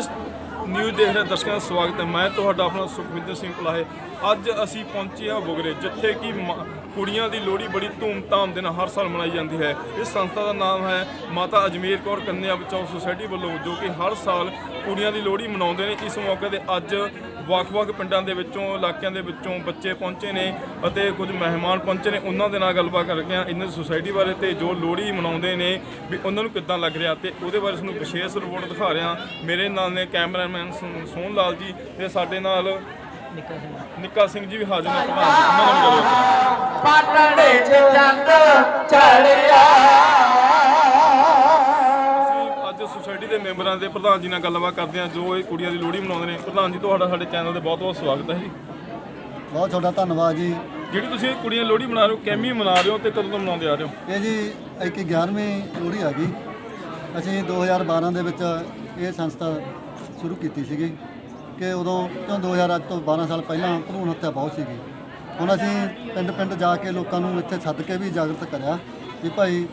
DDS news ਦੇਖ ਰਹੇ ਦਰਸ਼ਕਾਂ ਦਾ ਸਵਾਗਤ ਹੈ। ਮੈਂ ਤੁਹਾਡਾ ਆਪਣਾ ਸੁਖਵਿੰਦਰ ਸਿੰਘ ਪਲਾਹੇ ਅੱਜ ਅਸੀਂ ਪਹੁੰਚੇ ਹਾਂ ਬੁਗਰੇ, ਜਿੱਥੇ ਕਿ ਮ- ਕੁੜੀਆਂ ਦੀ ਲੋਹੜੀ ਬੜੀ ਧੂਮ-ਧਾਮ ਦੇ ਨਾਲ ਹਰ ਸਾਲ ਮਨਾਈ ਜਾਂਦੀ ਹੈ। ਇਸ ਸੰਸਥਾ ਦਾ ਨਾਮ ਹੈ ਮਾਤਾ ਅਜਮੇਰ ਕੌਰ ਕੰਨਿਆ ਬਚਾਓ ਸੁਸਾਇਟੀ ਵੱਲੋਂ, ਜੋ ਕਿ ਹਰ ਸਾਲ ਕੁੜੀਆਂ ਦੀ ਲੋਹੜੀ ਮਨਾਉਂਦੇ ਨੇ। ਇਸ ਮੌਕੇ ਤੇ ਅੱਜ ਵੱਖ-ਵੱਖ ਪਿੰਡਾਂ ਦੇ ਵਿੱਚੋਂ, ਇਲਾਕਿਆਂ ਦੇ ਵਿੱਚੋਂ ਬੱਚੇ ਪਹੁੰਚੇ ਨੇ ਅਤੇ ਕੁਝ ਮਹਿਮਾਨ ਪਹੁੰਚੇ ਨੇ। ਉਹਨਾਂ ਦੇ ਨਾਲ ਗੱਲਬਾਤ ਕਰਕੇ ਆ ਇਹਨਾਂ ਸੁਸਾਇਟੀ ਬਾਰੇ ਤੇ ਜੋ ਲੋਹੜੀ ਮਨਾਉਂਦੇ ਨੇ, ਵੀ ਉਹਨਾਂ ਨੂੰ ਕਿੱਦਾਂ ਲੱਗ ਰਿਹਾ ਤੇ ਉਹਦੇ ਬਾਰੇ ਤੁਹਾਨੂੰ ਵਿਸ਼ੇਸ਼ ਰਿਪੋਰਟ ਦਿਖਾ ਰਿਹਾ। ਮੇਰੇ ਨਾਲ ਨੇ ਕੈਮਰਾਮੈਨ ਸੋ- ਸੋਹਣ ਲਾਲ ਜੀ ਤੇ ਸਾਡੇ ਨਾਲ ਨਿੱਕਾ ਸਿੰਘ। ਜੀ ਵੀ ਹਾਜ਼ਰ ਨੇ ਪ੍ਰਧਾਨ ਜੀ ਉਹਨਾਂ ਨਾਲ ਵੀ ਗੱਲਬਾਤ ਪਾਟੜੇ ਚ ਚੰਦ ਚੜਿਆ। ਅਸੀਂ ਅੱਜ ਸੁਸਾਇਟੀ ਦੇ ਮੈਂਬਰਾਂ ਦੇ ਪ੍ਰਧਾਨ ਜੀ ਨਾਲ ਗੱਲਬਾਤ ਕਰਦੇ ਹਾਂ ਜੋ ਇਹ ਕੁੜੀਆਂ ਦੀ ਲੋਹੜੀ ਮਨਾਉਂਦੇ ਨੇ। ਪ੍ਰਧਾਨ ਜੀ ਤੁਹਾਡਾ ਸਾਡੇ ਚੈਨਲ ਤੇ ਬਹੁਤ ਬਹੁਤ ਸਵਾਗਤ ਹੈ ਜੀ। ਬਹੁਤ ਤੁਹਾਡਾ ਧੰਨਵਾਦ ਜੀ। ਜਿਹੜੀ ਤੁਸੀਂ ਇਹ ਕੁੜੀਆਂ ਦੀ ਲੋਹੜੀ ਮਨਾ ਰਹੇ ਹੋ ਕਿਵੇਂ ਮਨਾ ਰਹੇ ਹੋ ਤੇ ਕਦੋਂ ਤੋਂ ਮਨਾਉਂਦੇ ਆ ਰਹੇ ਹੋ? ਇਹ ਜੀ ਇੱਕ 11ਵੀਂ ਲੋਹੜੀ ਆ ਗਈ। ਅਸੀਂ 2012 ਦੇ ਵਿੱਚ ਇਹ ਸੰਸਥਾ ਸ਼ੁਰੂ ਕੀਤੀ ਸੀਗੀ ਕਿ ਉਦੋਂ ਤੋਂ 2000 ਅੱਜ ਤੋਂ 12 ਸਾਲ ਪਹਿਲਾਂ ਭਰੂਣ ਹੱਤਿਆ ਬਹੁਤ ਸੀਗੀ। ਹੁਣ ਅਸੀਂ ਪਿੰਡ ਪਿੰਡ ਜਾ ਕੇ ਲੋਕਾਂ ਨੂੰ ਇੱਥੇ ਸੱਦ ਕੇ ਵੀ ਜਾਗਰਤ ਕਰਿਆ ਵੀ ਭਾਈ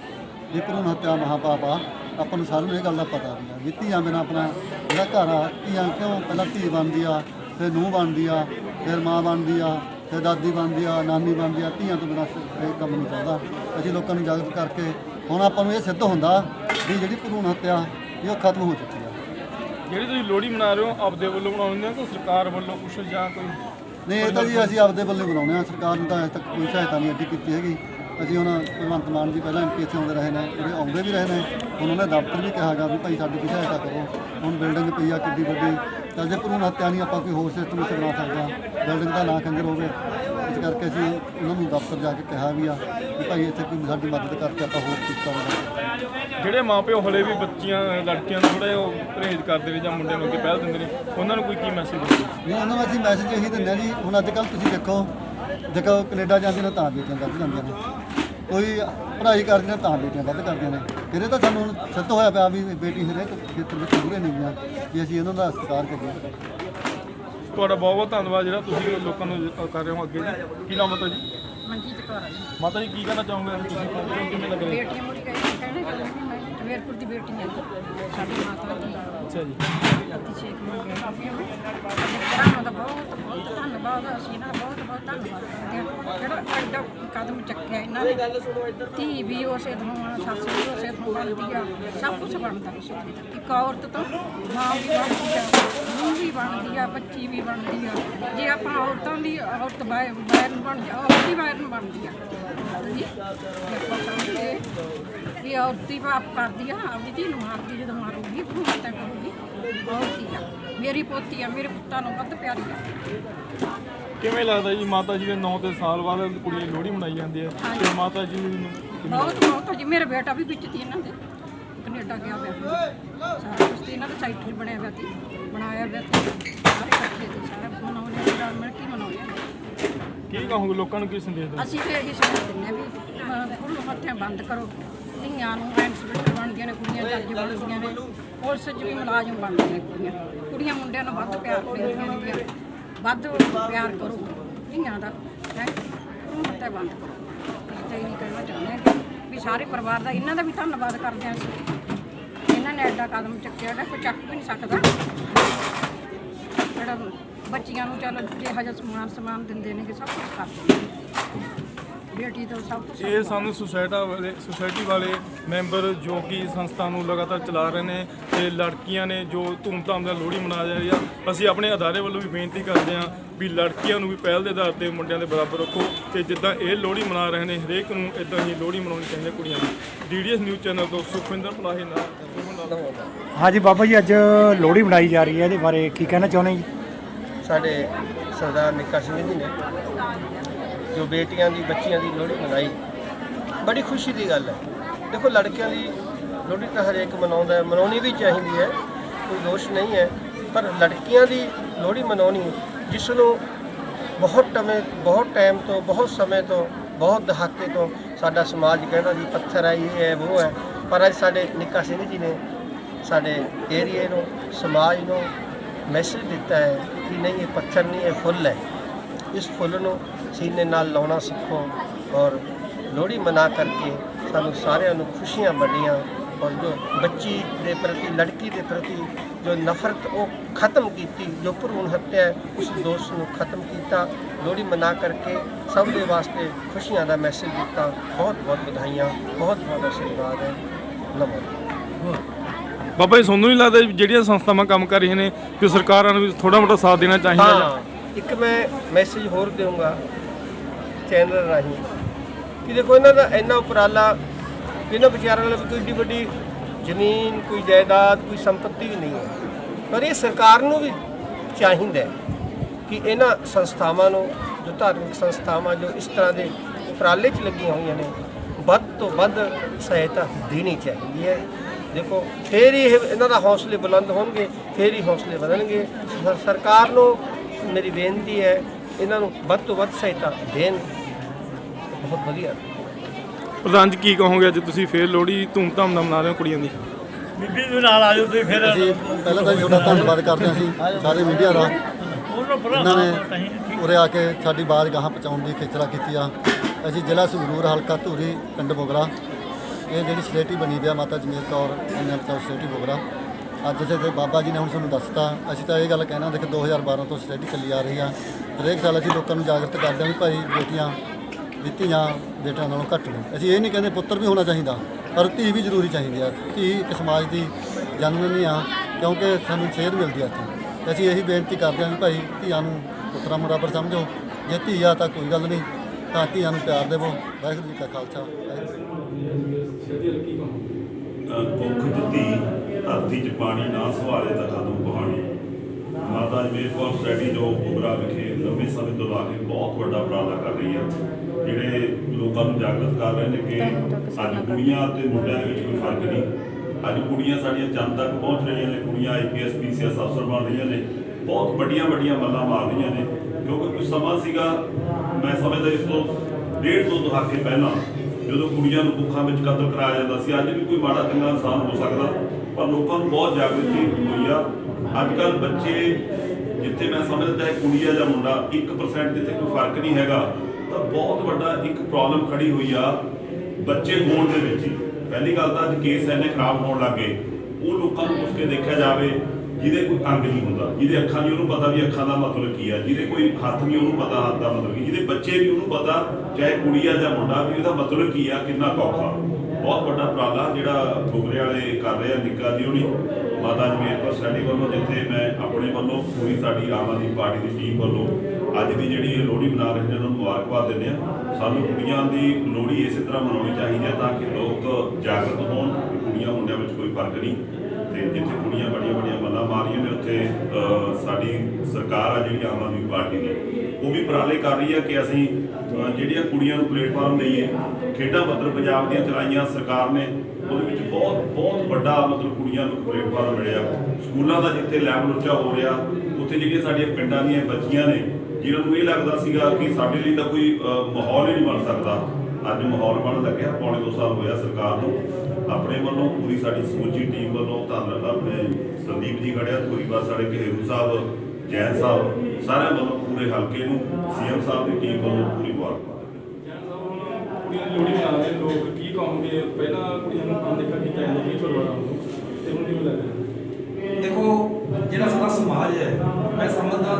ਇਹ ਭਰੂਣ ਹੱਤਿਆ ਮਹਾਪਾਪ ਆ, ਆਪਾਂ ਨੂੰ ਸਾਰਿਆਂ ਨੂੰ ਇਹ ਗੱਲ ਦਾ ਪਤਾ ਵੀ ਆ ਵੀ ਧੀਆਂ ਬਿਨਾਂ ਆਪਣਾ ਜਿਹੜਾ ਘਰ ਆ, ਧੀਆਂ ਕਿਉਂ ਪਹਿਲਾਂ ਧੀ ਬਣਦੀ ਆ, ਫਿਰ ਨੂੰਹ ਬਣਦੀ ਆ, ਫਿਰ ਮਾਂ ਬਣਦੀ ਆ, ਫਿਰ ਦਾਦੀ ਬਣਦੀ ਆ, ਨਾਨੀ ਬਣਦੀ ਆ, ਧੀਆਂ ਤੋਂ ਬਿਨਾਂ ਇਹ ਕੰਮ ਨਹੀਂ ਚੱਲਦਾ। ਅਸੀਂ ਲੋਕਾਂ ਨੂੰ ਜਾਗਰਤ ਕਰਕੇ ਹੁਣ ਆਪਾਂ ਨੂੰ ਇਹ ਸਿੱਧ ਹੁੰਦਾ ਵੀ ਜਿਹੜੀ ਭਰੂਣ ਹੱਤਿਆ, ਇਹ ਉਹ ਖਤਮ ਹੋ ਚੁੱਕੀ ਹੈ ਜਿਹੜੀ ਤੁਸੀਂ ਲੋਹੜੀ ਮਨਾ ਰਹੇ ਹੋ, ਆਪਦੇ ਵੱਲੋਂ ਮਨਾਉਂਦੇ ਹੋ ਕਿ ਸਰਕਾਰ ਵੱਲੋਂ ਕੁਛ ਜਾਂ ਕੋਈ ਨਹੀਂ, ਇਹ ਤਾਂ ਜੀ ਅਸੀਂ ਆਪਦੇ ਵੱਲੋਂ ਬਣਾਉਂਦੇ ਹਾਂ। ਸਰਕਾਰ ਨੇ ਤਾਂ ਅਜੇ ਤੱਕ ਕੋਈ ਸਹਾਇਤਾ ਨਹੀਂ ਅੱਗੇ ਕੀਤੀ ਹੈਗੀ। ਅਸੀਂ ਹੁਣ ਭਗਵੰਤ ਮਾਨ ਜੀ ਪਹਿਲਾਂ ਐਮਪੀ ਇੱਥੇ ਆਉਂਦੇ ਰਹੇ ਨੇ, ਜਿਹੜੇ ਆਉਂਦੇ ਵੀ ਰਹੇ ਨੇ ਉਹਨਾਂ ਨੇ ਦਫ਼ਤਰ ਵੀ ਕਿਹਾ ਗਾ ਵੀ ਭਾਈ ਸਾਡੀ ਕੋਈ ਸਹਾਇਤਾ ਕਰੋ। ਹੁਣ ਬਿਲਡਿੰਗ ਪਈ ਆ ਕਿੱਡੀ ਵੱਡੀ। ਤਾਂ ਜੇ ਭਰੂਣ ਹੱਤਿਆ ਨਹੀਂ ਆਪਾਂ ਕੋਈ ਹੋਰ ਸਿਸਟਮ ਇੱਥੇ ਬਣਾ ਸਕਦੇ। ਆ ਬਿਲਡਿੰਗ ਦਾ ਨਾਂ ਕੰਜਰ ਹੋਵੇ ਇਸ ਕਰਕੇ ਅਸੀਂ ਉਹਨਾਂ ਨੂੰ ਦਫ਼ਤਰ ਜਾ ਕੇ ਕਿਹਾ ਵੀ ਆ ਵੀ ਭਾਈ ਇੱਥੇ ਕੋਈ ਸਾਡੀ ਮਦਦ ਕਰਕੇ ਆਪਾਂ ਹੋਰ ਕੀਤਾ ਹੋਵੇ ਜਿਹੜੇ ਮਾਪਿਓ ਹਲੇ ਵੀ ਬੱਚੀਆਂ ਲੜਕੀਆਂ ਨੂੰ ਥੋੜਾ ਉਹ ਪਰਹੇਜ਼ ਕਰਦੇ ਨੇ ਜਾਂ ਮੁੰਡਿਆਂ ਨੂੰ ਅੱਗੇ ਪਹਿਲ ਦਿੰਦੇ ਨੇ ਉਹਨਾਂ ਨੂੰ ਕੋਈ ਕੀ ਮੈਸੇਜ ਦਿੰਦੇ ਨਹੀਂ ਉਹਨਾਂ ਨੂੰ ਅਸੀਂ ਮੈਸੇਜ ਇਹੀ ਦਿੰਦੇ ਹਾਂ ਜੀ ਹੁਣ ਅੱਜ ਕੱਲ੍ਹ ਤੁਸੀਂ ਦੇਖੋ ਦੇਖੋ ਕੈਨੇਡਾ ਜਾਂਦੇ ਨੇ ਤਾਂ ਬੇਟੀਆਂ ਵੱਧ ਜਾਂਦੀਆਂ ਨੇ। ਕੋਈ ਪੜ੍ਹਾਈ ਕਰਦੀਆਂ ਨੇ ਤਾਂ ਬੇਟੀਆਂ ਵੱਧ ਕਰਦੀਆਂ ਨੇ। ਫਿਰ ਇਹ ਤਾਂ ਸਾਨੂੰ ਸਿੱਧ ਹੋਇਆ ਪਿਆ ਵੀ ਬੇਟੀ ਹਰੇਕ ਖੇਤਰ ਵਿੱਚ ਪੂਰੇ ਨਹੀਂ ਆ ਵੀ ਅਸੀਂ ਇਹਨਾਂ ਦਾ ਸਤਿਕਾਰ ਕਰੀਏ। ਤੁਹਾਡਾ ਬਹੁਤ ਬਹੁਤ ਧੰਨਵਾਦ ਜਿਹੜਾ ਤੁਸੀਂ ਲੋਕਾਂ ਨੂੰ ਕਰ ਰਹੇ ਹੋ ਅੱਗੇ ਜੀ ਕੀ ਨਾਮ ਹੈ ਜੀ ਮਨਜੀਤ ਕੌਰ ਆ ਜੀ। ਮਾਤਾ ਜੀ ਕੀ ਕਹਿਣਾ ਚਾਹੋਗੇ ਤੁਸੀਂ ਕਿਵੇਂ ਲੱਗ ਰਿਹਾ ਬੇਟੀਆਂ ਮੁੜੀ ਗਈ ਕਹਿੰਦੇ ਕਿ ਮੈਂ ਜਵੇਰਪੁਰ ਦੀ ਬੇਟੀ ਹਾਂ। ਸਾਡੀ ਦੀ ਅੱਛਾ ਜੀ। ਬਹੁਤ ਬਹੁਤ ਧੰਨਵਾਦ ਅਸੀਂ ਇਹਨਾਂ ਦਾ ਬਹੁਤ ਬਹੁਤ ਧੰਨਵਾਦ ਕਰਦੇ ਹਾਂ ਜਿਹੜਾ ਐਡਾ ਕਦਮ ਚੱਕਿਆ ਇਹਨਾਂ ਨੇ ਧੀ ਵੀ ਉਸੇ ਤੋਂ ਸੱਸ ਵੀ ਉਸੇ ਤੋਂ ਬਣਦੀ ਆ ਸਭ ਕੁਝ ਬਣਦਾ ਉਸੇ ਤੋਂ ਇੱਕ ਔਰਤ ਤੋਂ ਮਾਂ ਵੀ ਬਣਦੀ ਆ ਨੂੰਹ ਵੀ ਬਣਦੀ ਆ ਬੱਚੀ ਵੀ ਬਣਦੀ ਆ। ਜੇ ਆਪਾਂ ਔਰਤਾਂ ਦੀ ਔਰਤ ਬਾਹਰ ਬਣ ਜਾ ਔਰਤ ਬਣਦੀ ਆ। ਜੀ ਆਪਾਂ ਵੀ ਔਰਤੀ ਪਾਪ ਕਰਦੀ ਆ ਆਪਦੀ ਧੀ ਨੂੰ ਮਾਰਦੀ ਜਦੋਂ ਮਾਰੂਗੀ ਭੂਮਾ ਤਾਂ ਕਰੂਗੀ। ਔਰਤੀ ਆ। ਮੇਰੀ ਪੋਤੀ ਆ ਮੇਰੇ ਪੁੱਤਾਂ ਨੂੰ ਵੱਧ ਪਿਆਰੀ ਆ। ਕਿਵੇਂ ਲੱਗਦਾ ਜੀ ਮਾਤਾ ਜੀ ਦੇ 9 ਤੇ ਸਾਲ ਬਾਅਦ ਕੁੜੀ ਦੀ ਲੋਹੜੀ ਮਨਾਈ ਜਾਂਦੀ ਹੈ? ਤੇ ਮਾਤਾ ਜੀ ਨੂੰ ਬਹੁਤ ਬਹੁਤ ਜੀ ਮੇਰਾ ਬੇਟਾ ਵੀ ਵਿੱਚ ਤੀ ਇਹਨਾਂ ਦੇ। ਕੈਨੇਡਾ ਗਿਆ ਹੋਇਆ ਸਾਰਾ ਕੁਝ ਤੇ ਇਹਨਾਂ ਦਾ ਸਾਈਟ ਵੀ ਬਣਿਆ ਹੋਇਆ ਸੀ। ਬਣਾਇਆ ਹੋਇਆ ਸੀ। ਸਾਰੇ ਇਕੱਠੇ ਤੇ ਸਾਰਾ ਮਨਾਉਣੇ ਰਲ ਮਿਲ ਕੇ ਮਨਾਉਣੇ ਆ। ਕੀ ਕਹੋਗੇ ਲੋਕਾਂ ਨੂੰ ਕੀ ਸੰਦੇਸ਼ ਦਿਓ? ਅਸੀਂ ਤੇ ਇਹੀ ਸੋਚ ਦਿੰਦੇ ਹਾਂ ਵੀ ਫੁੱਲ ਮੱਥਿਆਂ ਬੰਦ ਕਰੋ। ਧੀਆਂ ਨੂੰ ਐਂਸਪੀਟਰ ਬਣਦੀਆਂ ਨੇ, ਕੁੜੀਆਂ ਜੱਜ ਬਣਦੀਆਂ ਨੇ। ਪੁਲਿਸ 'ਚ ਵੀ ਮੁਲਾਜ਼ਮ ਬਣਦੀਆਂ ਨੇ ਕੁੜੀਆਂ। ਕੁੜੀਆਂ ਮੁੰਡਿਆਂ ਨੂੰ ਵੱਧ ਪਿਆਰ ਦਿੰਦੀਆਂ ਨੇਗੀਆਂ ਵੱਧ ਪਿਆਰ ਕਰੋ। ਧੀਆਂ ਦਾ, ਹੈ? ਫੁੱਲ ਬੰਦ ਕਰੋ। ਅਸੀਂ ਤਾਂ ਇਹ ਕਹਿਣਾ ਚਾਹੁੰਦੇ ਹਾਂ ਕਿ ਵੀ ਸਾਰੇ ਪਰਿਵਾਰ ਦਾ ਇਹਨਾਂ ਦਾ ਵੀ ਧੰਨਵਾਦ ਕਰਦੇ ਹਾਂ ਅਸੀਂ। ਇਹਨਾਂ ਨੇ ਐਡਾ ਕਦਮ ਚੱਕਿਆ ਜਿਹੜਾ ਕੋਈ ਚੱਕ ਵੀ ਨਹੀਂ ਸਕਦਾ। ਜਿਹੜਾ ਬੱਚੀਆਂ ਨੂੰ ਚੱਲ ਜੇ ਹਜੇ ਸਮਾਨ ਸਮਾਨ ਦਿੰਦੇ ਨੇ ਕਿ ਸਭ ਕੁਝ ਕਰਦੇ ਨੇ। ਬੇਟੀ ਤੋਂ ਸਭ ਕੁਝ ਇਹ ਸਾਨੂੰ ਸੁਸਾਇਟਾ ਵਾਲੇ ਸੁਸਾਇਟੀ ਵਾਲੇ ਮੈਂਬਰ ਜੋ ਕਿ ਸੰਸਥਾ ਨੂੰ ਲਗਾਤਾਰ ਚਲਾ ਰਹੇ ਨੇ ਤੇ ਲੜਕੀਆਂ ਨੇ ਜੋ ਧੂਮਧਾਮ ਨਾਲ ਲੋਹੜੀ ਮਨਾ ਜਾ ਰਹੀ ਆ ਅਸੀਂ ਆਪਣੇ ਅਦਾਰੇ ਵੱਲੋਂ ਵੀ ਬੇਨਤੀ ਕਰਦੇ ਹਾਂ ਵੀ ਲੜਕੀਆਂ ਨੂੰ ਵੀ ਪਹਿਲ ਦੇ ਆਧਾਰ ਤੇ ਮੁੰਡਿਆਂ ਦੇ ਬਰਾਬਰ ਰੱਖੋ ਤੇ ਜਿੱਦਾਂ ਇਹ ਲੋਹੜੀ ਮਨਾ ਰਹੇ ਨੇ ਹਰੇਕ ਨੂੰ ਇਦਾਂ ਹੀ ਲੋਹੜੀ ਮਨਾਉਣੀ ਚਾਹੀਦੀ ਹੈ ਕੁੜੀਆਂ ਨੂੰ ਡੀਡੀਐਸ ਨਿਊਜ਼ ਚੈਨਲ ਤੋਂ ਸੁਖਵਿੰਦਰ ਪਲਾਹੇ ਨਾਲ ਹਾਂਜੀ ਬਾਬਾ ਜੀ ਅੱਜ ਲੋਹੜੀ ਮਨਾਈ ਜਾ ਰਹੀ ਹੈ ਇਹਦੇ ਬਾਰੇ ਕੀ ਕਹਿਣਾ ਚਾਹੁੰਦੇ ਜੀ? ਸਾਡੇ ਸਰਦਾਰ ਨਿੱਕਾ ਸਿੰਘ ਜੀ ਨੇ ਜੋ ਬੇਟੀਆਂ ਦੀ, ਬੱਚੀਆਂ ਦੀ ਲੋਹੜੀ ਮਨਾਈ। ਬੜੀ ਖੁਸ਼ੀ ਦੀ ਗੱਲ ਹੈ। ਦੇਖੋ, ਲੜਕਿਆਂ ਦੀ ਲੋਹੜੀ ਤਾਂ ਹਰੇਕ ਮਨਾਉਂਦਾ ਹੈ। ਮਨਾਉਣੀ ਵੀ ਚਾਹੀਦੀ ਹੈ, ਕੋਈ ਦੋਸ਼ ਨਹੀਂ ਹੈ। ਪਰ ਲੜਕੀਆਂ ਦੀ ਲੋਹੜੀ ਮਨਾਉਣੀ, ਜਿਸ ਨੂੰ ਬਹੁਤ ਟਮੇ, ਬਹੁਤ ਟਾਈਮ ਤੋਂ, ਬਹੁਤ ਸਮੇਂ ਤੋਂ, ਬਹੁਤ ਦਹਾਕੇ ਤੋਂ ਸਾਡਾ ਸਮਾਜ ਕਹਿੰਦਾ ਜੀ ਪੱਥਰ ਹੈ, ਇਹ ਹੈ, ਉਹ ਹੈ। ਪਰ ਅੱਜ ਸਾਡੇ ਨਿੱਕਾ ਸਿੰਘ ਜੀ ਨੇ ਸਾਡੇ ਏਰੀਏ ਨੂੰ, ਸਮਾਜ ਨੂੰ ਮੈਸੇਜ ਦਿੱਤਾ ਹੈ ਕਿ ਨਹੀਂ, ਇਹ ਪੱਥਰ ਨਹੀਂ, ਇਹ ਫੁੱਲ ਹੈ। ਇਸ ਫੁੱਲ ਨੂੰ ਸੀਨੇ ਨਾਲ ਲਾਉਣਾ ਸਿੱਖੋ ਔਰ ਲੋਹੜੀ ਮਨਾ ਕਰਕੇ ਸਾਨੂੰ ਸਾਰਿਆਂ ਨੂੰ ਖੁਸ਼ੀਆਂ ਵੰਡੀਆਂ ਔਰ ਜੋ ਬੱਚੀ ਦੇ ਪ੍ਰਤੀ ਲੜਕੀ ਦੇ ਪ੍ਰਤੀ ਜੋ ਨਫ਼ਰਤ ਉਹ ਖਤਮ ਕੀਤੀ ਜੋ ਭਰੂਣ ਹੱਤਿਆ ਉਸ ਦੋਸ਼ ਨੂੰ ਖਤਮ ਕੀਤਾ ਲੋਹੜੀ ਮਨਾ ਕਰਕੇ ਸਭ ਦੇ ਵਾਸਤੇ ਖੁਸ਼ੀਆਂ ਦਾ ਮੈਸੇਜ ਦਿੱਤਾ। ਬਹੁਤ ਬਹੁਤ ਵਧਾਈਆਂ ਬਹੁਤ ਬਹੁਤ ਆਸ਼ੀਰਵਾਦ ਹੈ। ਨਮੋ ਬਾਬਾ ਜੀ ਤੁਹਾਨੂੰ ਨਹੀਂ ਲੱਗਦਾ ਜਿਹੜੀਆਂ ਸੰਸਥਾਵਾਂ ਕੰਮ ਕਰ ਰਹੀਆਂ ਨੇ ਕਿ ਸਰਕਾਰਾਂ ਨੂੰ ਵੀ ਥੋੜਾ ਮੋਟਾ ਸਾਥ ਦੇਣਾ ਚਾਹੀਦਾ ਹਾਂ ਇੱਕ ਮੈਂ ਮੈਸੇਜ ਹੋਰ ਦੇਵਾਂਗਾ ਚੈਨਲ ਰਾਹੀਂ ਕਿ ਦੇਖੋ ਇਹਨਾਂ ਦਾ ਇੰਨਾ ਉਪਰਾਲਾ, ਇਹਨਾਂ ਵਿਚਾਰਾਂ ਨਾਲ ਕੋਈ ਏਡੀ ਵੱਡੀ ਜ਼ਮੀਨ, ਕੋਈ ਜਾਇਦਾਦ, ਕੋਈ ਸੰਪਤੀ ਵੀ ਨਹੀਂ ਹੈ। ਪਰ ਇਹ ਸਰਕਾਰ ਨੂੰ ਵੀ ਚਾਹੀਦਾ ਹੈ ਕਿ ਇਹਨਾਂ ਸੰਸਥਾਵਾਂ ਨੂੰ, ਜੋ ਧਾਰਮਿਕ ਸੰਸਥਾਵਾਂ, ਜੋ ਇਸ ਤਰ੍ਹਾਂ ਦੇ ਉਪਰਾਲੇ 'ਚ ਲੱਗੀਆਂ ਹੋਈਆਂ ਨੇ, ਵੱਧ ਤੋਂ ਵੱਧ ਸਹਾਇਤਾ ਦੇਣੀ ਚਾਹੀਦੀ ਹੈ। ਦੇਖੋ, ਫੇਰ ਹੀ ਇਹ ਇਹਨਾਂ ਦਾ ਹੌਸਲੇ ਬੁਲੰਦ ਹੋਣਗੇ, ਫੇਰ ਹੀ ਹੌਸਲੇ ਵਧਣਗੇ। ਸਰ- ਸਰਕਾਰ ਨੂੰ ਮੇਰੀ ਬੇਨਤੀ ਹੈ, ਇਹਨਾਂ ਨੂੰ ਵੱਧ ਤੋਂ ਵੱਧ ਸਹਾਇਤਾ ਦੇਣ ਬਹੁਤ ਵਧੀਆ। ਪ੍ਰਧਾਨ ਜੀ ਕੀ ਕਹੋਗੇ ਅੱਜ ਤੁਸੀਂ? ਫੇਰ ਲੋਹੜੀ ਧੂਮਧਾਮ ਨਾਲ ਮਨਾ ਰਹੇ ਹੋ ਕੁੜੀਆਂ ਦੀ? ਬੀਬੀ ਵੀ ਨਾਲ ਆ ਜਾਓ ਤੁਸੀਂ ਫਿਰ ਅਸੀਂ ਪਹਿਲਾਂ ਤਾਂ ਜੀ ਤੁਹਾਡਾ ਧੰਨਵਾਦ ਕਰਦੇ ਹਾਂ ਅਸੀਂ ਸਾਰੇ ਮੀਡੀਆ ਦਾ। ਇਹਨਾਂ ਨੇ ਉਰੇ ਆ ਕੇ ਸਾਡੀ ਬਾਤ ਗਾਹਾਂ ਪਹੁੰਚਾਉਣ ਦੀ ਖੇਚਲਾ ਕੀਤੀ ਆ। ਅਸੀਂ ਜ਼ਿਲ੍ਹਾ ਸੰਗਰੂਰ ਹਲਕਾ ਧੂਰੀ ਪਿੰਡ ਬੋਗਰਾ। ਇਹ ਜਿਹੜੀ ਸੋਸਾਇਟੀ ਬਣੀ ਵੀ ਆ ਮਾਤਾ ਜਮੀਰ ਕੌਰ ਇਹਨਾਂ ਬਚਾਓ ਸੋਸਾਇਟੀ ਬੋਗਰਾ। ਅੱਜ ਦੇ ਤੇ ਬਾਬਾ ਜੀ ਨੇ ਹੁਣ ਤੁਹਾਨੂੰ ਦੱਸਤਾ। ਅਸੀਂ ਤਾਂ ਇਹ ਗੱਲ ਕਹਿਣਾ ਦੇਖ 2012 ਤੋਂ ਸੋਸਾਇਟੀ ਚੱਲੀ ਆ ਰਹੀ ਆ। ਹਰੇਕ ਸਾਲ ਅਸੀਂ ਲੋਕਾਂ ਨੂੰ ਜਾਗਰਤ ਕਰਦੇ ਹਾਂ ਵੀ ਭਾਈ ਬੇਟੀਆਂ ਵੀ ਧੀਆਂ ਬੇਟਿਆਂ ਨਾਲੋਂ ਘੱਟ ਨੇ। ਅਸੀਂ ਇਹ ਨਹੀਂ ਕਹਿੰਦੇ ਪੁੱਤਰ ਵੀ ਹੋਣਾ ਚਾਹੀਦਾ, ਪਰ ਧੀ ਵੀ ਜ਼ਰੂਰੀ ਚਾਹੀਦੀ ਆ। ਧੀ ਇੱਕ ਸਮਾਜ ਦੀ ਜਨਮ ਨਹੀਂ ਆ, ਕਿਉਂਕਿ ਸਾਨੂੰ ਸੇਧ ਮਿਲਦੀ ਆ ਇੱਥੇ। ਤੇ ਅਸੀਂ ਇਹੀ ਬੇਨਤੀ ਕਰਦੇ ਹਾਂ ਵੀ ਭਾਈ ਧੀਆਂ ਨੂੰ ਪੁੱਤਰਾਂ ਬਰਾਬਰ ਸਮਝੋ। ਜੇ ਧੀ ਆ ਤਾਂ ਕੋਈ ਗੱਲ ਨਹੀਂ, ਤਾਂ ਧੀਆਂ ਨੂੰ ਪਿਆਰ ਦੇਵੋ। ਵਾਹਿਗੁਰੂ ਜੀ ਕਾ ਖਾਲਸਾ, ਵਾਹਿਗੁਰੂ ਦਿੱਤੀ ਧਰਤੀ 'ਚ ਪਾਣੀ ਨਾ ਸਵਾਲੇ ਤਾਂ ਕਦਮ ਪਹਾਣੀ ਮਾਤਾ ਜਮੇਰ ਕੌਰ ਸੋਸਾਇਟੀ ਜੋ ਉਬਰਾ ਵਿਖੇ ਲੰਬੇ ਸਮੇਂ ਤੋਂ ਲਾ ਕੇ ਬਹੁਤ ਵੱਡਾ ਉਪਰਾਲਾ ਕਰ ਰਹੀ ਹੈ ਜਿਹੜੇ ਲੋਕਾਂ ਨੂੰ ਜਾਗਰਤ ਕਰ ਰਹੇ ਨੇ ਕਿ ਅੱਜ ਕੁੜੀਆਂ ਤੇ ਮੁੰਡਿਆਂ ਦੇ ਵਿੱਚ ਕੋਈ ਫ਼ਰਕ ਨਹੀਂ। ਅੱਜ ਕੁੜੀਆਂ ਸਾਡੀਆਂ ਚੰਦ ਤੱਕ ਪਹੁੰਚ ਰਹੀਆਂ ਨੇ ਕੁੜੀਆਂ ਆਈਪੀਐਸ ਪੀਸੀਐਸ ਅਫਸਰ ਬਣ ਰਹੀਆਂ ਨੇ। ਬਹੁਤ ਵੱਡੀਆਂ ਵੱਡੀਆਂ ਮੱਲਾਂ ਮਾਰ ਰਹੀਆਂ ਨੇ। ਕਿਉਂਕਿ ਕੁਝ ਸਮਾਂ ਸੀਗਾ ਮੈਂ ਸਮਝਦਾ ਇਸ ਤੋਂ ਡੇਢ ਦੋ ਦਹਾਕੇ ਪਹਿਲਾਂ ਜਦੋਂ ਕੁੜੀਆਂ ਨੂੰ ਕੁੱਖਾਂ ਵਿੱਚ ਕਤਲ ਕਰਾਇਆ ਜਾਂਦਾ ਸੀ ਅੱਜ ਵੀ ਕੋਈ ਮਾੜਾ ਚੰਗਾ ਇਨਸਾਨ ਹੋ ਸਕਦਾ ਪਰ ਲੋਕਾਂ ਨੂੰ ਬਹੁਤ ਜਾਗਰੂਕਤੀ ਹੋਈ ਆ। ਅੱਜ ਕੱਲ ਬੱਚੇ ਜਿੱਥੇ ਮੈਂ ਸਮਝਦਾ ਹੈ ਕੁੜੀ ਆ ਜਾਂ ਮੁੰਡਾ 1% ਜਿੱਥੇ ਕੋਈ ਫ਼ਰਕ ਨਹੀਂ ਹੈਗਾ। ਤਾਂ ਬਹੁਤ ਵੱਡਾ ਇੱਕ ਪ੍ਰੋਬਲਮ ਖੜੀ ਹੋਈ ਆ ਬੱਚੇ ਹੋਣ ਦੇ ਵਿੱਚ ਹੀ। ਪਹਿਲੀ ਗੱਲ ਤਾਂ ਅੱਜ ਕੇਸ ਇੰਨੇ ਖਰਾਬ ਹੋਣ ਲੱਗੇ ਉਹ ਲੋਕਾਂ ਨੂੰ ਪੁੱਛ ਕੇ ਦੇਖਿਆ ਜਾਵੇ, ਜਿਹਦੇ ਕੋਈ ਅੰਗ ਨਹੀਂ ਹੁੰਦਾ, ਜਿਹਦੇ ਅੱਖਾਂ ਨਹੀਂ ਉਹਨੂੰ ਪਤਾ ਵੀ ਅੱਖਾਂ ਦਾ ਮਤਲਬ ਕੀ ਆ, ਜਿਹਦੇ ਕੋਈ ਹੱਥ ਨਹੀਂ ਉਹਨੂੰ ਪਤਾ ਹੱਥ ਦਾ ਮਤਲਬ ਕੀ, ਜਿਹਦੇ ਬੱਚੇ ਵੀ ਉਹਨੂੰ ਪਤਾ, ਚਾਹੇ ਕੁੜੀ ਆ ਜਾਂ ਮੁੰਡਾ ਵੀ, ਉਹਦਾ ਮਤਲਬ ਕੀ ਆ, ਕਿੰਨਾ ਔਖਾ। ਬਹੁਤ ਵੱਡਾ ਉਪਰਾਲਾ ਜਿਹੜਾ ਬੁਗਰੇ ਵਾਲੇ ਕਰ ਰਹੇ ਆ ਨਿੱਕਾ ਜੀ ਹੋਣੀ, ਮਾਤਾ ਜਮੀਰ ਕੌਰ ਸਟੱਡੀ ਵੱਲੋਂ, ਜਿੱਥੇ ਮੈਂ ਆਪਣੇ ਵੱਲੋਂ ਪੂਰੀ ਸਾਡੀ ਆਮ ਆਦਮੀ ਪਾਰਟੀ ਦੀ ਟੀਮ ਵੱਲੋਂ ਅੱਜ ਦੀ ਜਿਹੜੀ ਲੋਹੜੀ ਮਨਾ ਰਹੇ ਨੇ, ਉਹਨਾਂ ਨੂੰ ਮੁਬਾਰਕਬਾਦ ਦਿੰਦੇ ਆ ਸਾਨੂੰ ਕੁੜੀਆਂ ਦੀ ਲੋਹੜੀ ਇਸੇ ਤਰ੍ਹਾਂ ਮਨਾਉਣੀ ਚਾਹੀਦੀ ਹੈ ਤਾਂ ਕਿ ਲੋਕ ਜਾਗਰੂਕ ਹੋਣ ਕਿ ਕੁੜੀਆਂ ਮੁੰਡਿਆਂ ਵਿੱਚ ਕੋਈ ਫ਼ਰਕ ਨਹੀਂ। ਤੇ ਜਿੱਥੇ ਕੁੜੀਆਂ ਬੜੀਆਂ ਬੜੀਆਂ ਮੱਲਾਂ ਮਾਰੀਆਂ ਨੇ, ਉੱਥੇ ਸਾਡੀ ਸਰਕਾਰ ਆ ਜਿਹੜੀ ਆਮ ਆਦਮੀ ਪਾਰਟੀ ਦੀ, ਉਹ ਵੀ ਉਪਰਾਲੇ ਕਰ ਰਹੀ ਆ ਕਿ ਅਸੀਂ ਜਿਹੜੀਆਂ ਕੁੜੀਆਂ ਨੂੰ ਪਲੇਟਫਾਰਮ ਦਈਏ, ਖੇਡਾਂ ਪੱਧਰ ਪੰਜਾਬ ਦੀਆਂ ਚਲਾਈਆਂ ਸਰਕਾਰ ਨੇ, ਉਹਦੇ ਵਿੱਚ ਬਹੁਤ ਬਹੁਤ ਵੱਡਾ ਮਤਲਬ ਕੁੜੀਆਂ ਨੂੰ ਪਲੇਟਫਾਰਮ ਮਿਲਿਆ। ਸਕੂਲਾਂ ਦਾ ਜਿੱਥੇ ਲੈਵਲ ਉੱਚਾ ਹੋ ਰਿਹਾ, ਉੱਥੇ ਜਿਹੜੀਆਂ ਸਾਡੀਆਂ ਪਿੰਡਾਂ ਦੀਆਂ ਬੱਚੀਆਂ ਨੇ ਜਿਨ੍ਹਾਂ ਨੂੰ ਇਹ ਲੱਗਦਾ ਸੀਗਾ ਕਿ ਸਾਡੇ ਲਈ ਤਾਂ ਕੋਈ ਮਾਹੌਲ ਹੀ ਨਹੀਂ ਬਣ ਸਕਦਾ। ਅੱਜ ਮਾਹੌਲ ਬਣਨ ਲੱਗਿਆ ਪੌਣੇ ਦੋ ਸਾਲ ਹੋਇਆ ਸਰਕਾਰ ਨੂੰ। ਆਪਣੇ ਵੱਲੋਂ ਪੂਰੀ ਸਾਡੀ ਸਮੁੱਚੀ ਟੀਮ ਵੱਲੋਂ ਧੰਨਵਾਦ ਆਪਣੇ ਸੰਦੀਪ ਜੀ ਖੜਿਆ ਧੂਰੀਵਾਲ ਸਾਡੇ ਘੇਰੂ ਸਾਹਿਬ ਜੈਨ ਸਾਹਿਬ ਸਾਰਿਆਂ ਵੱਲੋਂ ਪੂਰੇ ਹਲਕੇ ਨੂੰ ਸੀਐਮ ਸਾਹਿਬ ਦੀ ਟੀਮ ਵੱਲੋਂ ਪੂਰੀ ਮੁਬਾਰਕਬਾਦ। ਕੁੜੀਆਂ ਦੀ ਲੋਹੜੀ ਮਨਾ ਰਹੇ ਲੋਕ ਕੀ ਕਹੋਗੇ? ਪਹਿਲਾਂ ਕੁੜੀਆਂ ਨੂੰ ਕੰਮ ਦੇਖਣ ਦੀ ਚਾਹੀਦੀ ਸੀ ਪਰਿਵਾਰਾਂ ਨੂੰ ਤੇ ਹੁਣ ਕਿਵੇਂ ਲੱਗਦਾ ਦੇਖੋ ਜਿਹੜਾ ਸਾਡਾ ਸਮਾਜ ਹੈ ਮੈਂ ਸਮਝਦਾ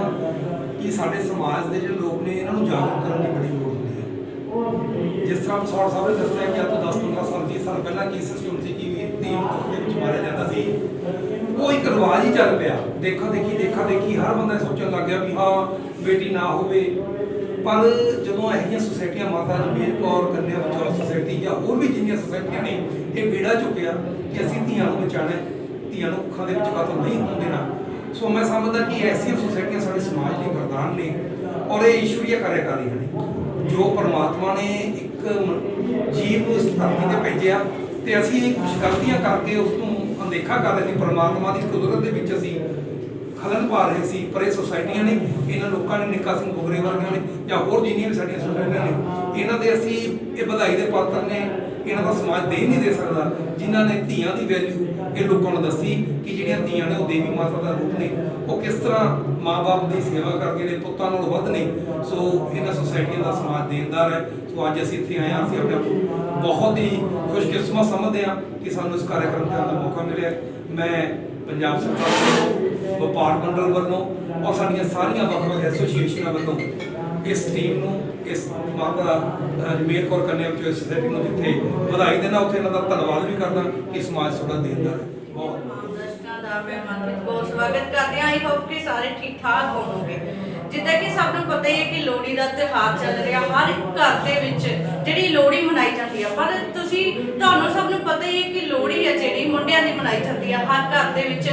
ਕਿ ਸਾਡੇ ਸਮਾਜ ਦੇ ਜਿਹੜੇ ਲੋਕ ਨੇ, ਇਹਨਾਂ ਨੂੰ ਜਾਗਰੂਕ ਕਰਨ ਦੀ ਬੜੀ ਲੋੜ ਹੁੰਦੀ ਹੈ। ਜਿਸ ਤਰ੍ਹਾਂ ਸੌਰ ਸਾਹਿਬ ਨੇ ਦੱਸਿਆ ਕਿ ਅੱਜ ਤੋਂ 10 15 ਸਾਲ 20 ਸਾਲ ਪਹਿਲਾਂ ਕੀ ਸਿਸਟਮ ਸੀ, ਕਿ ਧੀ ਦੇ ਵਿੱਚ ਮਾਰਿਆ ਜਾਂਦਾ ਸੀ, ਉਹ ਇੱਕ ਰਿਵਾਜ ਹੀ ਚੱਲ ਪਿਆ। ਦੇਖਾ ਦੇਖੀ ਦੇਖਾ ਦੇਖੀ, ਹਰ ਬੰਦਾ ਸੋਚਣ ਲੱਗ ਗਿਆ ਵੀ ਹਾਂ, ਬੇਟੀ ਨਾ ਹੋਵੇ। ਪਰ ਜਦੋਂ ਇਹੋ ਸੁਸਾਇਟੀਆਂ ਮਾਤਾ ਜਮੀਰ ਕੌਰ ਕੰਨਿਆ ਬਚਾਓ ਸੁਸਾਇਟੀ ਜਾਂ ਹੋਰ ਵੀ ਜਿੰਨੀਆਂ ਸੁਸਾਇਟੀਆਂ ਨੇ, ਇਹ ਬੇੜਾ ਚੁੱਕਿਆ ਕਿ ਅਸੀਂ ਧੀਆਂ ਨੂੰ ਬਚਾਉਣਾ ਧੀਆਂ ਨੂੰ ਅੱਖਾਂ ਦੇ ਵਿੱਚ ਕਤਲ ਨਹੀਂ ਹੋਣ ਦੇਣਾ ਸੋ ਮੈਂ ਸਮਝਦਾ ਕਿ ਐਸੀਆਂ ਸੁਸਾਇਟੀਆਂ ਸਾਡੇ ਸਮਾਜ ਲਈ ਔਰ ਇਹ ਈਸ਼ਵਰੀय ਕਾਰਿਆਕਾਰੀ ਹਨ ਜੋ ਪਰਮਾਤਮਾ ਨੇ ਇੱਕ ਜੀਵ ਨੂੰ ਧਰਤੀ ਤੇ ਭੇਜਿਆ ਤੇ ਅਸੀਂ ਕੁਝ ਗਲਤੀਆਂ ਕਰਕੇ ਉਸ ਨੂੰ ਅਣਦੇਖਾ ਕਰ ਰਹੇ ਸੀ। ਪਰਮਾਤਮਾ ਦੀ ਕੁਦਰਤ ਦੇ ਵਿੱਚ ਅਸੀਂ ਖਲਨ ਪਾ ਰਹੇ ਸੀ। ਪਰ ਇਹ ਸੁਸਾਇਟੀਆਂ ਨੇ, ਇਹਨਾਂ ਲੋਕਾਂ ਨੇ, ਨਿੱਕਾ ਸਿੰਘ ਬੁਗਰੇ ਵਰਗਿਆਂ ਨੇ ਜਾਂ ਹੋਰ ਜਿੰਨੀਆਂ ਵੀ ਸਾਡੀਆਂ ਸੁਸਾਇਟੀਆਂ ਨੇ, ਇਹਨਾਂ ਦੇ ਅਸੀਂ ਇਹ ਵਧਾਈ ਦੇ ਪਾਤਰ ਨੇ, ਇਹਨਾਂ ਦਾ ਸਮਾਜ ਦੇ ਨਹੀਂ ਦੇ ਸਕਦਾ, ਜਿਨ੍ਹਾਂ ਨੇ ਧੀਆਂ ਦੀ ਵੈਲਿਊ ਇਹ ਲੋਕਾਂ ਨੂੰ ਦੱਸੀ ਕਿ ਜਿਹੜੀਆਂ ਧੀਆਂ ਨੇ ਉਹ ਦੇਵੀ ਮਾਤਾ ਦਾ ਰੂਪ ਨੇ। ਉਹ ਕਿਸ ਤਰ੍ਹਾਂ ਮਾਪੇ ਦੀ ਸੇਵਾ ਕਰਦੇ ਨੇ, ਪੁੱਤਾਂ ਨਾਲੋਂ ਵੱਧ ਨੇ। ਸੋ ਇਹਨਾਂ ਸੁਸਾਇਟੀਆਂ ਦਾ ਸਮਾਜ ਦੇਣਦਾਰ ਹੈ। ਸੋ ਅੱਜ ਅਸੀਂ ਇੱਥੇ ਆਏ ਹਾਂ, ਅਸੀਂ ਆਪਣੇ ਆਪ ਨੂੰ ਬਹੁਤ ਹੀ ਖੁਸ਼ਕਿਸਮਤ ਸਮਝਦੇ ਹਾਂ ਕਿ ਸਾਨੂੰ ਇਸ ਕਾਰਜਕ੍ਰਮ ਦਾ ਮੌਕਾ ਮਿਲਿਆ ਮੈਂ ਪੰਜਾਬ ਸਰਕਾਰ ਵੱਲੋਂ, ਵਪਾਰ ਮੰਡਲ ਵੱਲੋਂ ਔਰ ਸਾਡੀਆਂ ਸਾਰੀਆਂ ਵੱਖ-ਵੱਖ ਐਸੋਸੀਏਸ਼ਨਾਂ ਵੱਲੋਂ ਇਸ ਟੀਮ ਨੂੰ, ਇਸ ਮਾਤਾ ਜਮੇਰ ਕੌਰ ਕੰਨਿਆ ਵਿੱਚ ਸੋਸਾਇਟੀ ਨੂੰ ਜਿੱਥੇ ਵਧਾਈ ਦੇਣਾ ਉੱਥੇ ਇਹਨਾਂ ਦਾ ਧੰਨਵਾਦ ਵੀ ਕਰਦਾ ਕਿ ਸਮਾਜ ਸਾਡਾ ਦੇਣਦਾਰ ਹੈ। ਬਹੁਤ ਦਰਸ਼ਕਾਂ ਦਾ ਮੈਂ ਮਨਪ੍ਰੀਤ ਕੌਰ ਸਵਾਗਤ ਕਰਦੇ ਹਾਂ। ਆਈ ਹੋਪ ਕਿ ਸਾਰੇ ਠੀਕ ਠਾਕ ਹੋਵੋਗੇ। ਜਿੱਦਾਂ ਕਿ ਸਭ ਨੂੰ ਪਤਾ ਹੀ ਹੈ ਕਿ ਲੋਹੜੀ ਦਾ ਤਿਉਹਾਰ ਚੱਲ ਰਿਹਾ। ਹਰ ਇੱਕ ਘਰ ਦੇ ਵਿੱਚ ਜਿਹੜੀ ਲੋਹੜੀ ਮਨਾਈ ਜਾਂਦੀ ਆ। ਪਰ ਤੁਸੀਂ, ਤੁਹਾਨੂੰ ਸਭ ਨੂੰ ਪਤਾ ਹੀ ਹੈ ਕਿ ਲੋਹੜੀ ਹੈ ਜਿਹੜੀ ਮੁੰਡਿਆਂ ਦੀ ਮਨਾਈ ਜਾਂਦੀ ਹੈ ਹਰ ਘਰ ਦੇ ਵਿੱਚ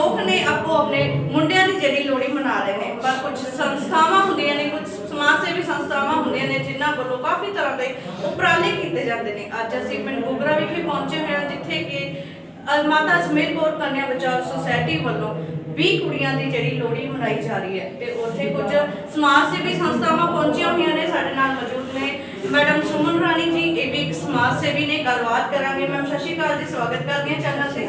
ਲੋਕ ਨੇ ਆਪੋ ਆਪਣੇ ਮੁੰਡਿਆਂ ਦੀ ਜਿਹੜੀ ਲੋਹੜੀ ਮਨਾ ਰਹੇ ਨੇ। ਪਰ ਕੁਝ ਸੰਸਥਾਵਾਂ ਹੁੰਦੀਆਂ ਨੇ, ਕੁਝ ਸਮਾਜ ਸੇਵੀ ਸੰਸਥਾਵਾਂ ਹੁੰਦੀਆਂ ਨੇ, ਜਿਨ੍ਹਾਂ ਵੱਲੋਂ ਕਾਫੀ ਤਰ੍ਹਾਂ ਦੇ ਉਪਰਾਲੇ ਕੀਤੇ ਜਾਂਦੇ ਨੇ। ਅੱਜ ਅਸੀਂ ਪਿੰਡ ਗੁਗਰਾ ਵਿਖੇ ਪਹੁੰਚੇ ਹੋਏ ਹਾਂ, ਜਿੱਥੇ ਕਿ ਮਾਤਾ ਸਮੇਤ ਕੌਰ ਕੰਨਿਆ ਬਚਾਓ ਸੁਸਾਇਟੀ ਵੱਲੋਂ 20 ਕੁੜੀਆਂ ਦੀ ਜਿਹੜੀ ਲੋਹੜੀ ਮਨਾਈ ਜਾ ਰਹੀ ਹੈ। ਤੇ ਉੱਥੇ ਕੁਝ ਸਮਾਜ ਸੇਵੀ ਸੰਸਥਾਵਾਂ ਪਹੁੰਚੀਆਂ ਹੋਈਆਂ ਨੇ, ਸਾਡੇ ਨਾਲ ਮੌਜੂਦ ਨੇ ਮੈਡਮ ਸੁਮਨ ਰਾਣੀ ਜੀ, ਇਹ ਵੀ ਇੱਕ ਸਮਾਜ ਸੇਵੀ ਨੇ, ਗੱਲਬਾਤ ਕਰਾਂਗੇ। ਮੈਮ, ਸਤਿ ਸ਼੍ਰੀ ਜੀ, ਸਵਾਗਤ ਕਰਦੇ ਹਾਂ ਚੈਨਲ ਤੇ।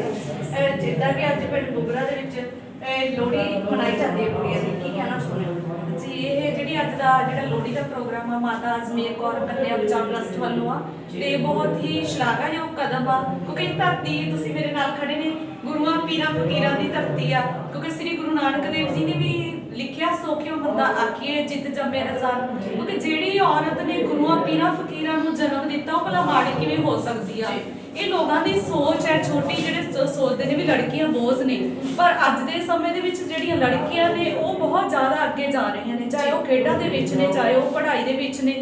ਜਿੱਦਾਂ ਕਿ ਅੱਜ ਪਿੰਡ ਬੁਗਰਾ ਦੇ ਵਿੱਚ ਲੋਹੜੀ ਮਨਾਈ ਜਾਂਦੀ ਹੈ ਕੁੜੀਆਂ ਦੀ। ਕੀ ਕਹਿਣਾ ਸੁਣਿਓ ਜੀ, ਇਹ ਜਿਹੜੀ ਅੱਜ ਦਾ ਜਿਹੜਾ ਲੋਹੜੀ ਦਾ ਪ੍ਰੋਗਰਾਮ ਆ, ਮਾਤਾ ਅਜਮੀਰ ਕੌਰ ਕੰਨਿਆ ਬਚਾਓ ਟਰਸਟ ਵੱਲੋਂ ਆ, ਤੇ ਬਹੁਤ ਹੀ ਸ਼ਲਾਘਾਯੋਗ ਕਦਮ ਆ। ਕਿਉਂਕਿ ਇਹ ਧਰਤੀ, ਤੁਸੀਂ ਮੇਰੇ ਨਾਲ ਖੜੇ ਨੇ, ਗੁਰੂਆਂ, ਪੀਰਾਂ, ਫਕੀਰਾਂ ਦੀ ਧਰਤੀ ਆ। ਕਿਉਂਕਿ ਸ੍ਰੀ ਗੁਰੂ ਨਾਨਕ ਦੇਵ ਜੀ ਨੇ ਵੀ ਲਿਖਿਆ ਸੋਖਿਓ ਬੰਦਾ ਆਖੀਏ, ਜਿੱਤ ਜੰਮੇ ਅਜ਼ਾਨ ਕਿਉਂਕਿ ਜਿਹੜੀ ਔਰਤ ਨੇ ਗੁਰੂਆਂ, ਪੀਰਾਂ, ਫਕੀਰਾਂ ਨੂੰ ਜਨਮ ਦਿੱਤਾ, ਉਹ ਭਲਾ ਮਾੜੀ ਕਿਵੇਂ ਹੋ ਸਕਦੀ ਆ? ਇਹ ਲੋਕਾਂ ਦੀ ਸੋਚ ਹੈ, ਛੋਟੀ ਜਿਹੜੇ ਸੋਚਦੇ ਨੇ ਵੀ ਲੜਕੀਆਂ ਬੋਝ ਨੇ। ਪਰ ਅੱਜ ਦੇ ਸਮੇਂ ਦੇ ਵਿੱਚ ਜਿਹੜੀਆਂ ਲੜਕੀਆਂ ਨੇ, ਉਹ ਬਹੁਤ ਜ਼ਿਆਦਾ ਅੱਗੇ ਜਾ ਰਹੀਆਂ ਨੇ। ਚਾਹੇ ਉਹ ਖੇਡਾਂ ਦੇ ਵਿੱਚ ਨੇ, ਚਾਹੇ ਉਹ ਪੜ੍ਹਾਈ ਦੇ ਵਿੱਚ ਨੇ।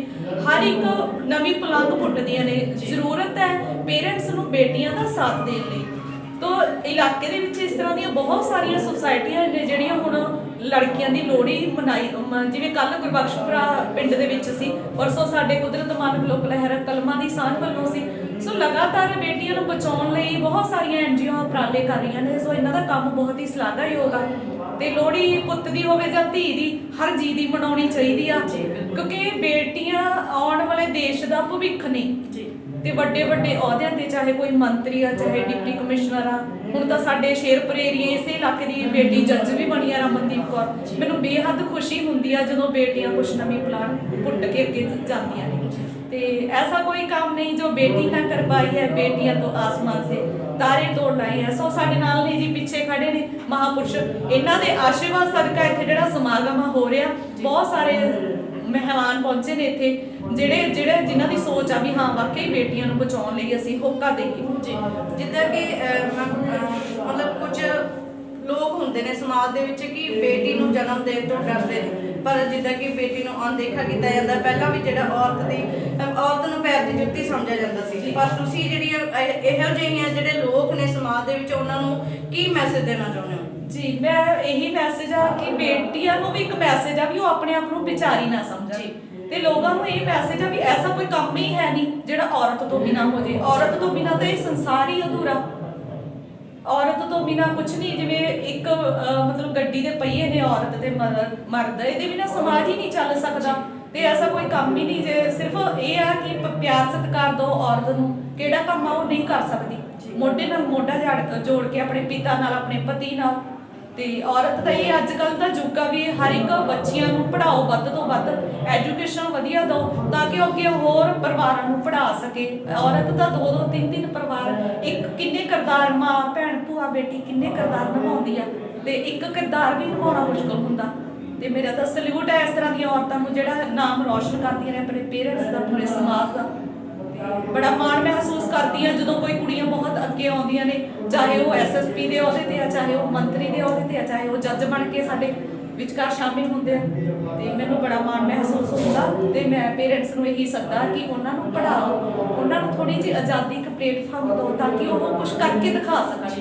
ਹਰ ਇੱਕ ਨਵੀਂ ਪਲੰਗ ਪੁੱਟਦੀਆਂ ਨੇ। ਜ਼ਰੂਰਤ ਹੈ ਪੇਰੈਂਟਸ ਨੂੰ ਬੇਟੀਆਂ ਦਾ ਸਾਥ ਦੇਣ ਲਈ। ਤੋ ਇਲਾਕੇ ਦੇ ਵਿੱਚ ਇਸ ਤਰ੍ਹਾਂ ਦੀਆਂ ਬਹੁਤ ਸਾਰੀਆਂ ਸੁਸਾਇਟੀਆਂ ਨੇ, ਜਿਹੜੀਆਂ ਹੁਣ ਲੜਕੀਆਂ ਦੀ ਲੋਹੜੀ ਮਨਾਈ ਮ- ਜਿਵੇਂ ਕੱਲ ਗੁਰਬਖਸ਼ਪੁਰਾ ਪਿੰਡ ਦੇ ਵਿੱਚ ਸੀ ਪਰਸੋਂ ਸਾਡੇ ਕੁਦਰਤ ਮਾਨਵ ਲੋਕ ਲਹਿਰ ਕਲਮਾਂ ਦੀ ਸਾਂਝ ਵੱਲੋਂ ਸੀ। ਸੋ ਲਗਾਤਾਰ ਬੇਟੀਆਂ ਨੂੰ ਬਚਾਉਣ ਲਈ ਬਹੁਤ ਸਾਰੀਆਂ ਐਨਜੀਓ ਉਪਰਾਲੇ ਕਰ ਰਹੀਆਂ ਨੇ ਸੋ ਇਹਨਾਂ ਦਾ ਕੰਮ ਬਹੁਤ ਹੀ ਸ਼ਲਾਘਾਯੋਗ ਆ। ਤੇ ਲੋਹੜੀ ਪੁੱਤ ਦੀ ਹੋਵੇ ਜਾਂ ਧੀ ਦੀ ਹਰ ਜੀ ਦੀ ਮਨਾਉਣੀ ਚਾਹੀਦੀ ਆ ਕਿਉਂਕਿ ਬੇਟੀਆਂ ਆਉਣ ਵਾਲੇ ਦੇਸ਼ ਦਾ ਭਵਿੱਖ ਨੇ ਤੇ ਵੱਡੇ ਵੱਡੇ ਅਹੁਦਿਆਂ ਤੇ ਚਾਹੇ ਕੋਈ ਮੰਤਰੀ ਆ ਚਾਹੇ ਡਿਪਟੀ ਕਮਿਸ਼ਨਰ ਆ ਹੁਣ ਤਾਂ ਸਾਡੇ ਸ਼ੇਰਪੁਰ ਏਰੀਏ ਇਸੇ ਇਲਾਕੇ ਦੀ ਬੇਟੀ ਜੱਜ ਵੀ ਬਣੀ ਆ ਰਮਨਦੀਪ ਕੌਰ। ਮੈਨੂੰ ਬੇਹੱਦ ਖੁਸ਼ੀ ਹੁੰਦੀ ਆ ਜਦੋਂ ਬੇਟੀਆਂ ਕੁਛ ਨਵੀਂ ਪਲਾਨ ਪੁੱਟ ਕੇ ਅੱਗੇ ਜਾਂਦੀਆਂ ਨੇ। ਤੇ ਐਸਾ ਕੋਈ ਕੰਮ ਨਹੀਂ ਜੋ ਬੇਟੀ ਨਾ ਕਰ ਪਾਈ ਹੈ, ਬੇਟੀਆਂ ਤੋਂ ਆਸਮਾਨ ਸੇ ਤਾਰੇ ਤੋੜ ਲਾਏ ਹੈ ਸੋ ਸਾਡੇ ਨਾਲ ਨੇ ਜੀ, ਪਿੱਛੇ ਖੜੇ ਨੇ ਮਹਾਪੁਰਸ਼। ਇਹਨਾਂ ਦੇ ਆਸ਼ੀਰਵਾਦ ਸਦਕਾ ਇੱਥੇ ਜਿਹੜਾ ਸਮਾਗਮ ਹੋ ਰਿਹਾ, ਬਹੁਤ ਸਾਰੇ ਮਹਿਮਾਨ ਪਹੁੰਚੇ ਨੇ ਇੱਥੇ। ਜਿਹੜੇ ਜਿਹੜੇ ਜਿਨ੍ਹਾਂ ਦੀ ਸੋਚ ਆ ਵੀ ਹਾਂ ਵਾਕਈ ਬੇਟੀਆਂ ਨੂੰ ਬਚਾਉਣ ਲਈ ਅਸੀਂ ਹੋਕਾ ਦੇਈਏ। ਜੀ। ਜਿੱਦਾਂ ਕਿ ਮਤਲਬ ਕੁਝ ਲੋਕ ਹੁੰਦੇ ਨੇ ਸਮਾਜ ਦੇ ਵਿੱਚ ਕਿ ਬੇਟੀ ਨੂੰ ਜਨਮ ਦੇਣ ਤੋਂ ਡਰਦੇ ਨੇ। ਪਰ ਜਿੱਦਾਂ ਕਿ ਬੇਟੀ ਨੂੰ ਅਣਦੇਖਾ ਕੀਤਾ ਜਾਂਦਾ ਪਹਿਲਾਂ ਵੀ ਜਿਹੜਾ ਔਰਤ ਦੀ ਔਰਤ ਨੂੰ ਪੈਰ ਦੀ ਜੁੱਤੀ ਸਮਝਿਆ ਜਾਂਦਾ ਸੀ। ਪਰ ਤੁਸੀਂ ਜਿਹੜੀਆਂ ਇਹ- ਜਿਹੀਆਂ ਜਿਹੜੇ ਲੋਕ ਨੇ ਸਮਾਜ ਦੇ ਵਿੱਚ ਉਹਨਾਂ ਨੂੰ ਕੀ ਮੈਸੇਜ ਦੇਣਾ ਚਾਹੁੰਦੇ ਹੋ? ਜੀ ਮੈਂ ਇਹੀ ਮੈਸੇਜ ਆ ਕਿ ਬੇਟੀਆਂ ਨੂੰ ਵੀ ਇੱਕ ਮੈਸੇਜ ਆ ਵੀ ਉਹ ਆਪਣੇ ਆਪ ਨੂੰ ਵਿਚਾਰੀ ਨਾ ਸਮਝੇ ਤੇ ਲੋਕਾਂ ਨੂੰ ਇਹ ਮੈਸੇਜ ਆ ਵੀ ਐਸਾ ਕੋਈ ਕੰਮ ਹੀ ਹੈ ਨਹੀਂ ਜਿਹੜਾ ਔਰਤ ਤੋਂ ਬਿਨਾ ਹੋ ਜੇ। ਔਰਤ ਤੋਂ ਬਿਨਾ ਤਾਂ ਇਹ ਸੰਸਾਰ ਹੀ ਅਧੂਰਾ। ਔਰਤ ਤੋਂ ਬਿਨਾ ਕੁਝ ਨਹੀਂ ਜਿਵੇਂ ਇੱਕ ਮਤਲਬ ਗੱਡੀ ਦੇ ਪਹੀਏ ਨੇ ਔਰਤ ਤੇ ਮਰ- ਮਰਦ ਇਹਦੇ ਬਿਨਾ ਸਮਾਜ ਹੀ ਨਹੀਂ ਚੱਲ ਸਕਦਾ। ਤੇ ਐਸਾ ਕੋਈ ਕੰਮ ਹੀ ਨਹੀਂ ਜੇ ਸਿਰਫ ਇਹ ਆ ਕਿ ਪਿਆਰ ਸਤਿਕਾਰ ਦੋ ਔਰਤ ਨੂੰ ਕਿਹੜਾ ਕੰਮ ਆ ਉਹ ਨਹੀਂ ਕਰ ਸਕਦੀ। ਮੋਢੇ ਨਾਲ ਮੋਢਾ ਜੋੜ ਕੇ ਆਪਣੇ ਪਿਤਾ ਨਾਲ ਆਪਣੇ ਪਤੀ ਨਾਲ ਤੇ ਔਰਤ ਦਾ ਇਹ ਅੱਜ ਕੱਲ ਦਾ ਯੁੱਗ ਆ ਵੀ ਹਰ ਇੱਕ ਬੱਚੀਆਂ ਨੂੰ ਪੜ੍ਹਾਓ ਵੱਧ ਤੋਂ ਵੱਧ ਐਜੂਕੇਸ਼ਨ ਵਧੀਆ ਦਿਓ, ਤਾਂ ਕਿ ਉਹ ਅੱਗੇ ਹੋਰ ਪਰਿਵਾਰਾਂ ਨੂੰ ਪੜ੍ਹਾ ਸਕੇ। ਔਰਤ ਦਾ ਦੋ ਦੋ, ਤਿੰਨ ਤਿੰਨ ਪਰਿਵਾਰ, ਇੱਕ ਕਿੰਨੇ ਕਿਰਦਾਰ, ਮਾਂ, ਭੈਣ, ਭੂਆ, ਬੇਟੀ ਕਿੰਨੇ ਕਿਰਦਾਰ ਨਿਭਾਉਂਦੀ ਆ, ਤੇ ਇੱਕ ਕਿਰਦਾਰ ਵੀ ਨਿਭਾਉਣਾ ਮੁਸ਼ਕਲ ਹੁੰਦਾ। ਤੇ ਮੇਰਾ ਤਾਂ ਸਲੂਟ ਹੈ ਇਸ ਤਰ੍ਹਾਂ ਦੀਆਂ ਔਰਤਾਂ ਨੂੰ ਜਿਹੜਾ ਨਾਮ ਰੌਸ਼ਨ ਕਰਦੀਆਂ ਨੇ, ਆਪਣੇ ਪੇਰੈਂਟਸ ਦਾ, ਪੂਰੇ ਸਮਾਜ ਦਾ। ਬੜਾ ਮਾਣ ਮਹਿਸੂਸ ਕਰਦੀ ਆ ਜਦੋਂ ਕੋਈ ਕੁੜੀਆਂ ਬਹੁਤ ਅੱਗੇ ਆਉਂਦੀਆਂ ਨੇ, ਚਾਹੇ ਉਹ ਐਸਐਸਪੀ ਦੇ ਅਹੁਦੇ ਤੇ ਆ, ਚਾਹੇ ਉਹ ਮੰਤਰੀ ਦੇ ਅਹੁਦੇ ਤੇ ਆ, ਚਾਹੇ ਉਹ ਜੱਜ ਬਣ ਕੇ ਸਾਡੇ ਵਿਚਕਾਰ ਸ਼ਾਮਿਲ ਹੁੰਦੇ ਆ। ਤੇ ਮੈਨੂੰ ਬੜਾ ਮਾਣ ਮਹਿਸੂਸ ਹੁੰਦਾ ਤੇ ਮੈਂ ਪੇਰੈਂਟਸ ਨੂੰ ਇਹੀ ਸਕਦਾ ਕਿ ਉਹਨਾਂ ਨੂੰ ਪੜ੍ਹਾਓ, ਉਹਨਾਂ ਨੂੰ ਥੋੜੀ ਜਿਹੀ ਆਜ਼ਾਦੀ ਇੱਕ ਪਲੇਟਫਾਰਮ ਦਿਓ ਤਾਂ ਕਿ ਉਹ ਕੁਝ ਕਰਕੇ ਦਿਖਾ ਸਕਣ।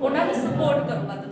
ਉਹਨਾਂ ਨੂੰ ਸਪੋਰਟ ਕਰੋ ਵੱਧ।